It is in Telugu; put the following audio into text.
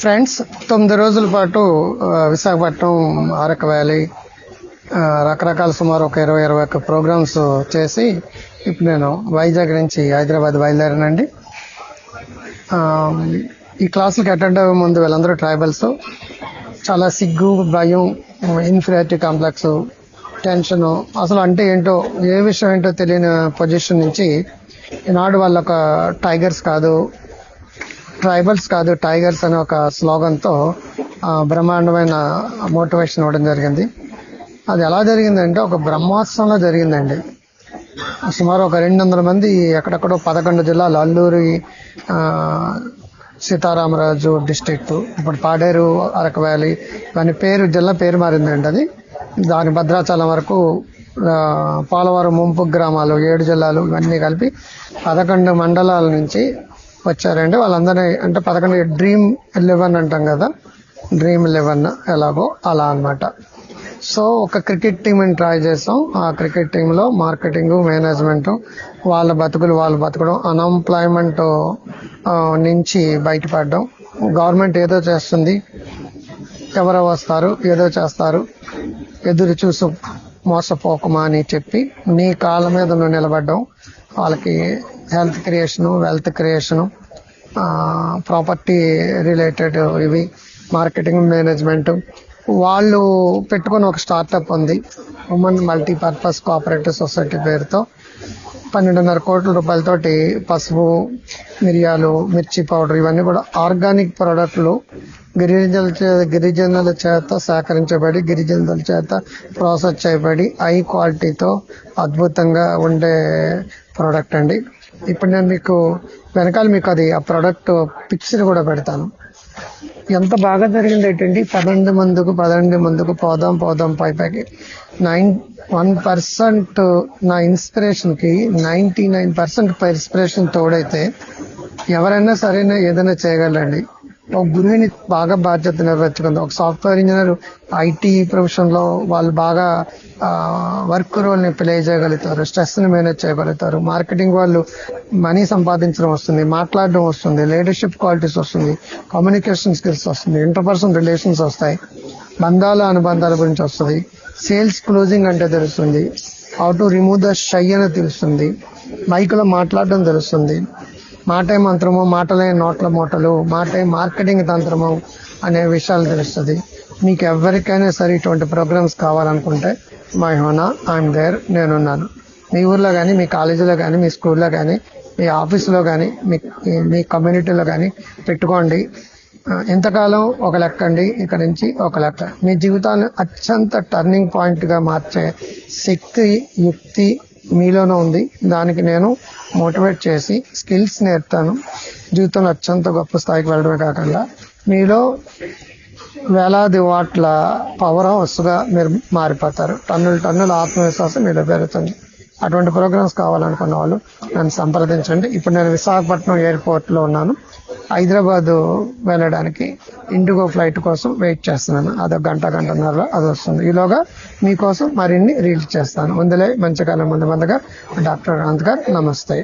ఫ్రెండ్స్ తొమ్మిది రోజుల పాటు విశాఖపట్నం అరకు వ్యాలీ రకరకాల సుమారు ఒక ఇరవై ఇరవై ఒక్క ప్రోగ్రామ్స్ చేసి ఇప్పుడు నేను వైజాగ్ నుంచి హైదరాబాద్ బయలుదేరానండి. ఈ క్లాసులకు అటెండ్ అయ్యే ముందు వీళ్ళందరూ ట్రైబల్స్. చాలా సిగ్గు భయం ఇన్ఫీరియారిటీ కాంప్లెక్స్ టెన్షన్ అసలు అంటే ఏంటో ఏ విషయం ఏంటో తెలియని పొజిషన్ నుంచి ఈనాడు వాళ్ళ ఒక టైగర్స్ కాదు ట్రైబల్స్ కాదు టైగర్స్ అనే ఒక స్లోగన్తో బ్రహ్మాండమైన మోటివేషన్ ఇవ్వడం జరిగింది. అది ఎలా జరిగిందంటే ఒక బ్రహ్మోత్సవంలో జరిగిందండి. సుమారు ఒక రెండు వందల మంది ఎక్కడెక్కడో పదకొండు జిల్లాలు అల్లూరి సీతారామరాజు డిస్ట్రిక్ట్ ఇప్పుడు పాడేరు అరకు వ్యాలీ దాని పేరు జిల్లా పేరు మారిందండి అది. దాని భద్రాచలం వరకు పోలవరం ముంపు గ్రామాలు ఏడు జిల్లాలు ఇవన్నీ కలిపి పదకొండు మండలాల నుంచి వచ్చారండి. వాళ్ళందరినీ అంటే పదకొండు డ్రీమ్ ఎలెవెన్ అంటాం కదా. డ్రీమ్ ఎలెవెన్ ఎలాగో అలా అన్నమాట. సో ఒక క్రికెట్ టీంని ట్రై చేసాం. ఆ క్రికెట్ టీంలో మార్కెటింగ్ మేనేజ్మెంట్ వాళ్ళ బతుకులు వాళ్ళు బతకడం అన్ఎంప్లాయ్మెంట్ నుంచి బయటపడడం. గవర్నమెంట్ ఏదో చేస్తుంది. ఎవరో వస్తారు ఏదో చేస్తారు. ఎదురు చూసు మోసపోకమా అని చెప్పి నీ కాళ్ళ మీద నువ్వు నిలబడ్డం వాళ్ళకి health creation wealth creation property related ఇవి మార్కెటింగ్ మేనేజ్మెంట్ వాళ్ళు పెట్టుకుని ఒక స్టార్టప్ ఉంది ఉమెన్ మల్టీపర్పస్ కోఆపరేటివ్ సొసైటీ పేరుతో. పన్నెండున్నర కోట్ల రూపాయలతోటి పసుపు మిరియాలు మిర్చి పౌడర్ ఇవన్నీ కూడా ఆర్గానిక్ ప్రోడక్ట్లు. గిరిజనుల చే- గిరిజనుల చేత సేకరించబడి గిరిజనుల చేత ప్రాసెస్ చేయబడి హై క్వాలిటీతో అద్భుతంగా ఉండే ప్రోడక్ట్ అండి. ఇప్పుడు నేను మీకు వెనకాల మీకు అది ఆ ప్రోడక్ట్ పిక్చర్ కూడా పెడతాను. ఎంత బాగా జరిగింది ఏంటంటే పన్నెండు మందుకు పన్నెండు మందుకు పోదాం పోదాం పై పైకి నైన్ వన్ పర్సెంట్ నా ఇన్స్పిరేషన్కి నైంటీ నైన్ పర్సెంట్ ఇన్స్పిరేషన్ తోడైతే ఎవరైనా సరైన ఏదైనా చేయగలండి. ఒక గురువుని బాగా బాధ్యత నెరవేర్చుకుంది. ఒక సాఫ్ట్వేర్ ఇంజనీర్ ఐటీ ప్రొఫెషన్లో వాళ్ళు బాగా వర్క్ రోల్ని ప్లే చేయగలుగుతారు. స్ట్రెస్ని మేనేజ్ చేయగలుగుతారు. మార్కెటింగ్ వాళ్ళు మనీ సంపాదించడం వస్తుంది మాట్లాడడం వస్తుంది లీడర్షిప్ క్వాలిటీస్ వస్తుంది కమ్యూనికేషన్ స్కిల్స్ వస్తుంది ఇంటర్పర్సనల్ రిలేషన్స్ వస్తాయి బంధాల అనుబంధాల గురించి వస్తుంది సేల్స్ క్లోజింగ్ అంటే తెలుస్తుంది how to remove the shy అని తెలుస్తుంది మైక్లో మాట్లాడడం తెలుస్తుంది మాటే మంత్రము మాటలే నోట్ల మూటలు మాటే మార్కెటింగ్ తంత్రము అనే విషయాలు తెలుస్తుంది. మీకు ఎవరికైనా సరే ఇటువంటి ప్రోగ్రామ్స్ కావాలనుకుంటే మై హోనా ఐఎమ్ దేర్ నేనున్నాను. మీ ఊర్లో కానీ మీ కాలేజీలో కానీ మీ స్కూల్లో కానీ మీ ఆఫీసులో కానీ మీ మీ కమ్యూనిటీలో కానీ పెట్టుకోండి. ఎంతకాలం ఇంతకాలం ఒక లెక్క అండి ఇక్కడ నుంచి ఒక లెక్క. మీ జీవితాన్ని అత్యంత టర్నింగ్ పాయింట్గా మార్చే శక్తి యుక్తి మీలోనే ఉంది. దానికి నేను మోటివేట్ చేసి స్కిల్స్ నేర్పుతాను. జీవితంలో అత్యంత గొప్ప స్థాయికి వెళ్ళడమే కాకుండా మీలో వేలాది వాట్ల పవర్ హౌస్గా మీరు మారిపోతారు. టన్నుల టన్నుల ఆత్మవిశ్వాసం మీలో పెరుగుతుంది. అటువంటి ప్రోగ్రామ్స్ కావాలనుకున్న వాళ్ళు నన్ను సంప్రదించండి. ఇప్పుడు నేను విశాఖపట్నం ఎయిర్పోర్ట్లో ఉన్నాను. హైదరాబాద్ వెళ్ళడానికి ఇండిగో ఫ్లైట్ కోసం వెయిట్ చేస్తున్నాను. అదో గంట గంటన్నర అది వస్తుంది. ఈలోగా మీకోసం మరిన్ని రీల్స్ చేస్తాను. ముందులే మంచి కాలం ముందు ముందుగా. డాక్టర్ అనంత్ గారు నమస్తే.